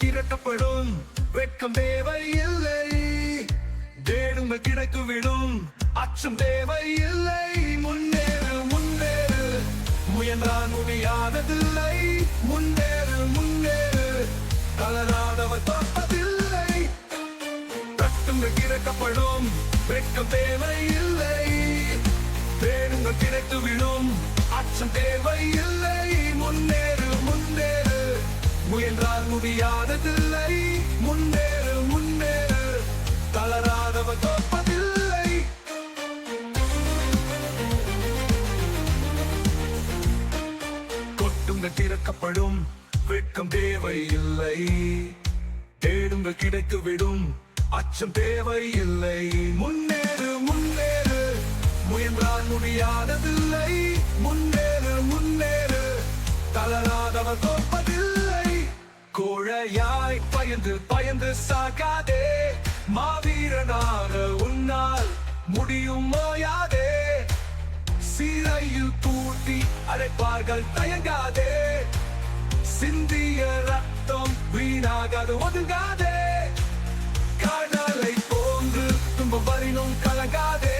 திரட்டப்படும் வெட்கம் தேவை இல்லை தேடுமை கிடைத்து விடும். அச்சம் தேவை இல்லை முன்னேறு முன்னேறு. முயன்றால் முடியாததில்லை. முன்னேறு முன்னேறு. தளராதவர் தோற்பதில்லை தட்டுங்கள் திறக்கப்படும் வெட்கம் தேவை இல்லை தேடுங்கள் கிடைத்து விடும். அச்சம் தேவை இல்லை முடியாததில்லை. முன்னேறு முன்னேறு. தளராதவர் தோற்பதில்லை. கொட்டுங்க திறக்கப்படும். வெட்கம் தேவையில்லை. இல்லை தேடுங்க கிடைத்து விடும். அச்சம் தேவையில்லை. முன்னேறு முன்னேறு. முயன்றால் முடியாததில்லை. பயந்து பயந்து சாகாதே. மாவீரனாக உன்னால் முடியும் மாயாதே. சீரையில் தூட்டி அழைப்பார்கள் தயங்காதே. சிந்திய ரத்தம் வீணாகாது ஒதுங்காதே. கடலை போன்று தும்ப வரினும் கலங்காதே.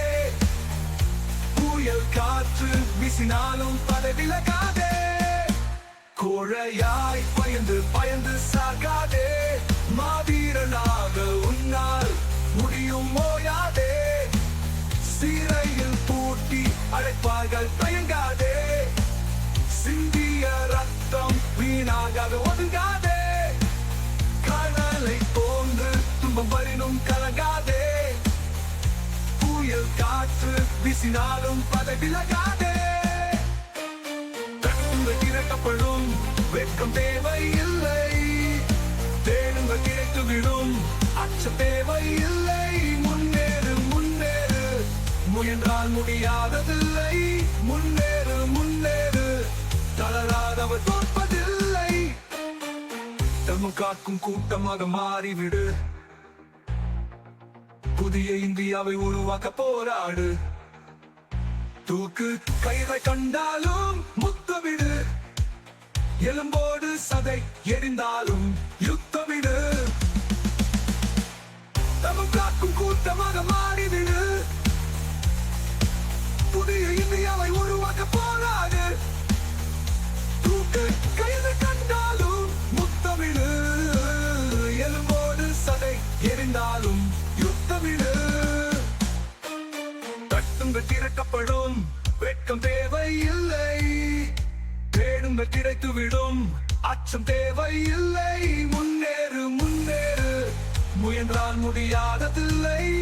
புயல் காற்று விசினாலும் பதவிலகாதே கோழையாய் பயந்து பயந்து சாகாதே மாவீரனாக உன்னால் முடியும் ஓயாதே. சீரையில் பூட்டி அழைப்பார்கள் தயங்காதே. சிந்திய ரத்தம் வீணாகாத ஒதுங்காதே. கடலை போன்று துன்பம் வரினும் கலங்காதே. புயல் காற்று வீசினாலும் பதை விலகாதே வெட்கம் தேவை இல்லை தேடுங்கள் கிடைத்து விடும் அச்சம் தேவை இல்லை முன்னேறு முன்னேறு. முயன்றால் முடியாததில்லை. முன்னேறு முன்னேறு. தளராதவர் தோற்பதில்லை. தமிழ் காக்கும் கூட்டமாக மாறிவிடு. புதிய இந்தியாவை உருவாக்க போராடு. தூக்கு கயிறை கண்டாலும் முத்தமிடு. எலும்போடு சதை எரிந்தாலும் யுத்தமிடு தமிழ் காக்கும் கூட்டமாக மாறிவிடு புதிய இந்தியாவை உருவாக்க போராடு தூக்கு கயிறை கண்டாலும் முத்தமிடு எலும்போடு சதை எரிந்தாலும் யுத்தமிடு தட்டுங்கள் திறக்கப்படும் வெட்கம் தேவை இல்லை தேடுங்க கிடைத்து விடும். அச்சம் தேவை இல்லை முன்னேறு முன்னேறு. முயன்றால் முடியாததில்லை.